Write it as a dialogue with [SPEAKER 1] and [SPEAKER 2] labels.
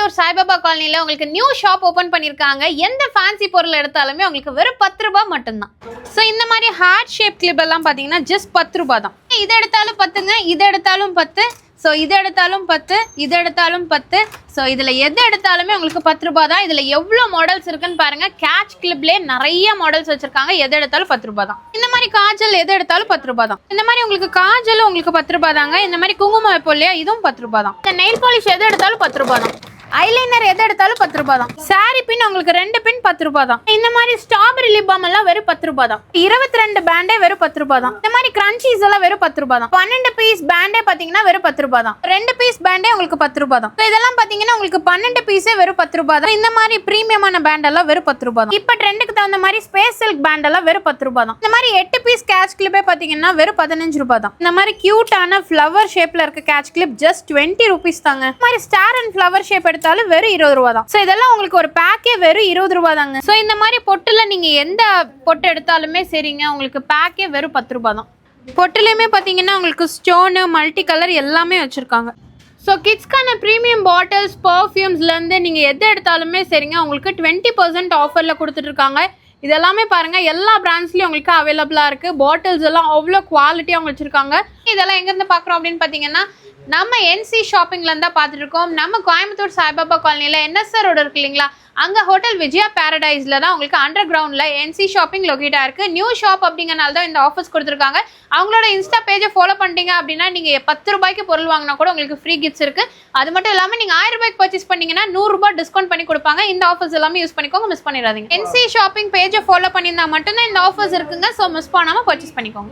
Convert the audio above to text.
[SPEAKER 1] கோயம்புத்தூர் சாய்பாபா காலனியில் உங்களுக்கு new shop open பண்ணியிருக்காங்க எந்த ஃபேன்சி பொருள் எடுத்தாலுமே உங்களுக்கு வெறும் பத்து ரூபாய் மட்டும்தான். ஸோ இந்த மாதிரி ஹார்ட் ஷேப் கிளிப் எல்லாம் பார்த்தீங்கன்னா ஜஸ்ட் பத்து ரூபாய் தான் இதை எடுத்தாலும் பத்துங்க இதை எடுத்தாலும் பத்து. ஸோ இது எடுத்தாலும் பத்து இது எடுத்தாலும் பத்து. ஸோ இதில் எது எடுத்தாலுமே உங்களுக்கு பத்து ரூபாய் தான் இதில் எவ்வளோ மாடல்ஸ் இருக்குன்னு பாருங்க. கேட்ச் கிளிப்லேயே நிறைய மாடல்ஸ் வச்சிருக்காங்க. எது எடுத்தாலும் பத்து ரூபாய் தான் இந்த மாதிரி காஜல் எது எடுத்தாலும் பத்து ரூபாய் தான் இந்த மாதிரி உங்களுக்கு காஜலும் உங்களுக்கு பத்து ரூபாய் தாங்க இந்த மாதிரி குங்குமம் வைப்போம் இல்லையா இதுவும் பத்து ரூபாய் தான் இந்த நெயில் பாலிஷ் எது எடுத்தாலும் பத்து ரூபாய் தான் ஐலைனர் எது எடுத்தாலும் பத்து ரூபாய் தான். சாரி பின் உங்களுக்கு ரெண்டு பின் பத்து ரூபாய் தான். இந்த மாதிரி ஸ்ட்ராபெரி எல்லாம் வெறும் பத்து ரூபாய் தான் இருபத்தி ரெண்டு பேண்டே வெறும் பத்து ரூபாய் தான் இந்த மாதிரி கிரன்ச்சீஸ் எல்லாம் வெறும் பத்து ரூபாய் தான் பன்னெண்டு பீஸ் பேண்டே பாத்தீங்கன்னா வெறும் பத்து ரூபாய் தான் ரெண்டு பீஸ் பேண்டே உங்களுக்கு பத்து ரூபாய் தான் இதெல்லாம் பாத்தீங்கன்னா உங்களுக்கு பன்னெண்டு பீஸே வெறும் பத்து ரூபாய் தான் இந்த மாதிரி பிரீமியமான பேண்ட் எல்லாம் வெறும் பத்து ரூபாய் தான் இப்ப ட்ரெண்டுக்கு தகுந்த மாதிரி ஸ்பேஸ் சில்க் பேண்ட் எல்லாம் வெறும் பத்து ரூபாய் தான் இந்த மாதிரி எட்டு பீஸ் கேட்ச் கிளிப்பே பாத்தீங்கன்னா வெறும் பதினஞ்சு ரூபாய் தான் இந்த மாதிரி கியூட்டான ஃப்ளவர் ஷேப்ல இருக்க catch clip just twenty rupees தாங்க இந்த மாதிரி ஸ்டார் அண்ட் ஃப்ளவர் ஷேப் எடுத்தாலும் வெறும் இருபது ரூபா தான் ஸோ இதெல்லாம் உங்களுக்கு ஒரு பேக்கே வெறும் இருபது ரூபா தாங்க ஸோ இந்த மாதிரி பொட்டுல நீங்க எந்த பொட்டு எடுத்தாலுமே சரிங்க. உங்களுக்கு பேக்கே வெறும் பத்து ரூபா தான். பொட்டுலையுமே பார்த்தீங்கன்னா உங்களுக்கு ஸ்டோனு மல்டி கலர் எல்லாமே வச்சுருக்காங்க. ஸோ கிட்ஸ்க்கான ப்ரீமியம் பாட்டில்ஸ் பர்ஃப்யூம்ஸ்லேருந்து நீங்கள் எது எடுத்தாலுமே சரிங்க. உங்களுக்கு டுவெண்ட்டி பர்சன்ட் ஆஃபரில் கொடுத்துட்ருக்காங்க. இதெல்லாமே பாருங்கள் எல்லா பிராண்ட்ஸ்லையும் உங்களுக்கு அவைலபிளாக இருக்குது பாட்டில்ஸ் எல்லாம் அவ்வளோ குவாலிட்டியாக அவங்க வச்சுருக்காங்க. இதெல்லாம் எங்கேருந்து பார்க்குறோம் அப்படின்னு பார்த்தீங்கன்னா நம்ம என்சி ஷாப்பிங்லேருந்து தான் பார்த்துட்டு இருக்கோம் நம்ம கோயம்புத்தூர் சாய்பாபா காலனியில் என்எஸ்ஆர் ரோடு இருக்கு இல்லைங்களா? அங்கே ஹோட்டல் விஜயா பேரடைஸில் தான் உங்களுக்கு அண்டர் கிரவுண்டில் என்சி ஷாப்பிங் லொக்கேட்டாக இருக்குது நியூ ஷாப் அப்படிங்கனால தான் இந்த ஆஃபர்ஸ் கொடுத்துருக்காங்க. அவங்களோட இன்ஸ்டா பேஜை ஃபாலோ பண்ணிட்டீங்க அப்படின்னா நீங்கள் பத்து ரூபாய்க்கு பொருள் வாங்கினா கூட உங்களுக்கு ஃப்ரீ கிஃப்ட்ஸ் இருக்குது அது மட்டும் இல்லாமல் நீங்கள் ஆயிரம் ரூபாய்க்கு பர்ச்சேஸ் பண்ணிங்கன்னா நூறுரூபா டிஸ்கவுண்ட் பண்ணி கொடுப்பாங்க. இந்த ஆஃபர்ஸ் எல்லாமே யூஸ் பண்ணிக்கோங்க மிஸ் பண்ணிடாதீங்க. என்சி ஷாப்பிங் பேஜை ஃபாலோ பண்ணியிருந்தா மட்டும்தான் இந்த ஆஃபர்ஸ் இருக்குங்க. ஸோ மிஸ் பண்ணாமல் பர்ச்சேஸ் பண்ணிக்கோங்க.